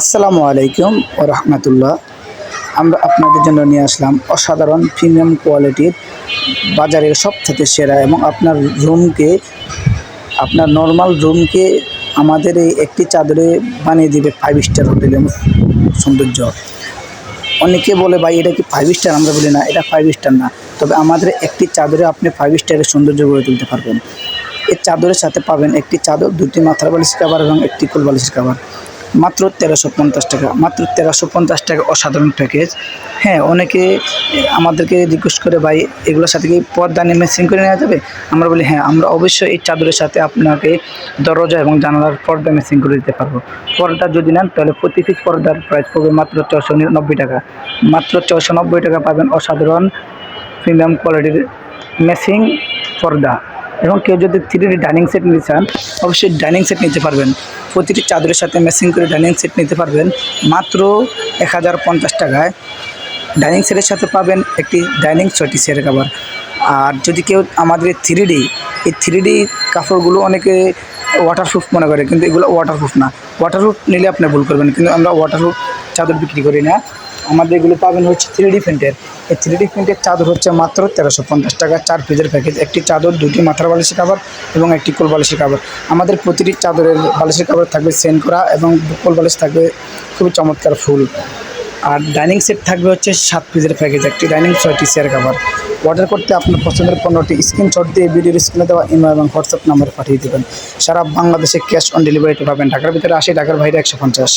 আসসালামু আলাইকুম ও রহমতুল্লাহ। আমরা আপনাদের জন্য নিয়ে আসলাম অসাধারণ প্রিমিয়াম কোয়ালিটির বাজারের সব থেকে সেরা এবং আপনার রুমকে, আপনার নর্মাল রুমকে আমাদের এই একটি চাদরে বানিয়ে দিবে ফাইভ স্টার হোটেলের সৌন্দর্য। অনেকে বলে, ভাই, এটা কি ফাইভ স্টার আমরা বলি, না, এটা ফাইভ স্টার না। তবে আমাদের একটি চাদরে আপনি ফাইভ স্টারের সৌন্দর্য গড়ে তুলতে পারবেন। এই চাদরের সাথে পাবেন একটি চাদর, দুটি মাথার বালিশ কাভার এবং একটি কোল বালিশের কাভার মাত্র তেরোশো পঞ্চাশ টাকা, মাত্র তেরোশো পঞ্চাশ টাকা অসাধারণ প্যাকেজ হ্যাঁ অনেকে আমাদেরকে রিকোয়েস্ট করে, ভাই, এগুলোর সাথে কি পর্দা নিয়ে ম্যাচিং করে নেওয়া যাবে? আমরা বলি হ্যাঁ আমরা অবশ্যই এই চাদরের সাথে আপনাকে দরজা এবং জানালার পর্দা ম্যাচিং করে দিতে পারব। পর্দা যদি নেন, তাহলে প্রতি পিস পর্দার প্রাইস পড়বে মাত্র ছশো নব্বই টাকা। মাত্র ছশো নব্বই টাকা পাবেন অসাধারণ প্রিমিয়াম কোয়ালিটির ম্যাচিং পর্দা। এবং কেউ যদি থ্রি ডি ডাইনিং সেট নিতে চান, অবশ্যই ডাইনিং সেট নিতে পারবেন। প্রতিটি চাদরের সাথে ম্যাচিং করে ডাইনিং সেট নিতে পারবেন। মাত্র এক হাজার পঞ্চাশ টাকায় ডাইনিং সেটের সাথে পাবেন একটি ডাইনিং ছয়টি সেট কাভার আর যদি কেউ আমাদের থ্রি ডি এই থ্রি ডি কাপড়গুলো অনেকে ওয়াটারপ্রুফ মনে করে, কিন্তু এগুলো ওয়াটারপ্রুফ না। ওয়াটারপ্রুফ নিলে আপনি ভুল করবেন, কিন্তু আমরা ওয়াটারপ্রুফ চাদর বিক্রি করি না। আমাদের এগুলো পাবেন হচ্ছে থ্রি ডি প্রিন্টের এই থ্রি ডি প্রিন্টের চাদর হচ্ছে মাত্র তেরোশো পঞ্চাশ টাকা, চার পিসের প্যাকেজ একটি চাদর, দুটি মাথার বালিশের কাভার এবং একটি কোল বালিশের কাভার আমাদের প্রতিটি চাদরের বালিশের কাভার থাকবে সেন্ড করা এবং কোল বালিশ থাকবে খুবই চমৎকার ফুল। আর ডাইনিং সেট থাকবে হচ্ছে সাত পিসের প্যাকেজ একটি ডাইনিং ছয়টি চেয়ার কাভার অর্ডার করতে আপনার পছন্দের পণ্যটি স্ক্রিনশট দিয়ে ভিডিওর স্ক্রিনে দেওয়া ইমেল এবং হোয়াটসঅ্যাপ নাম্বারে পাঠিয়ে দেবেন। সারা বাংলাদেশে ক্যাশ অন ডেলিভারিতে পাবেন। ঢাকার ভিতরে আশি ঢাকার বাইরে একশো পঞ্চাশ।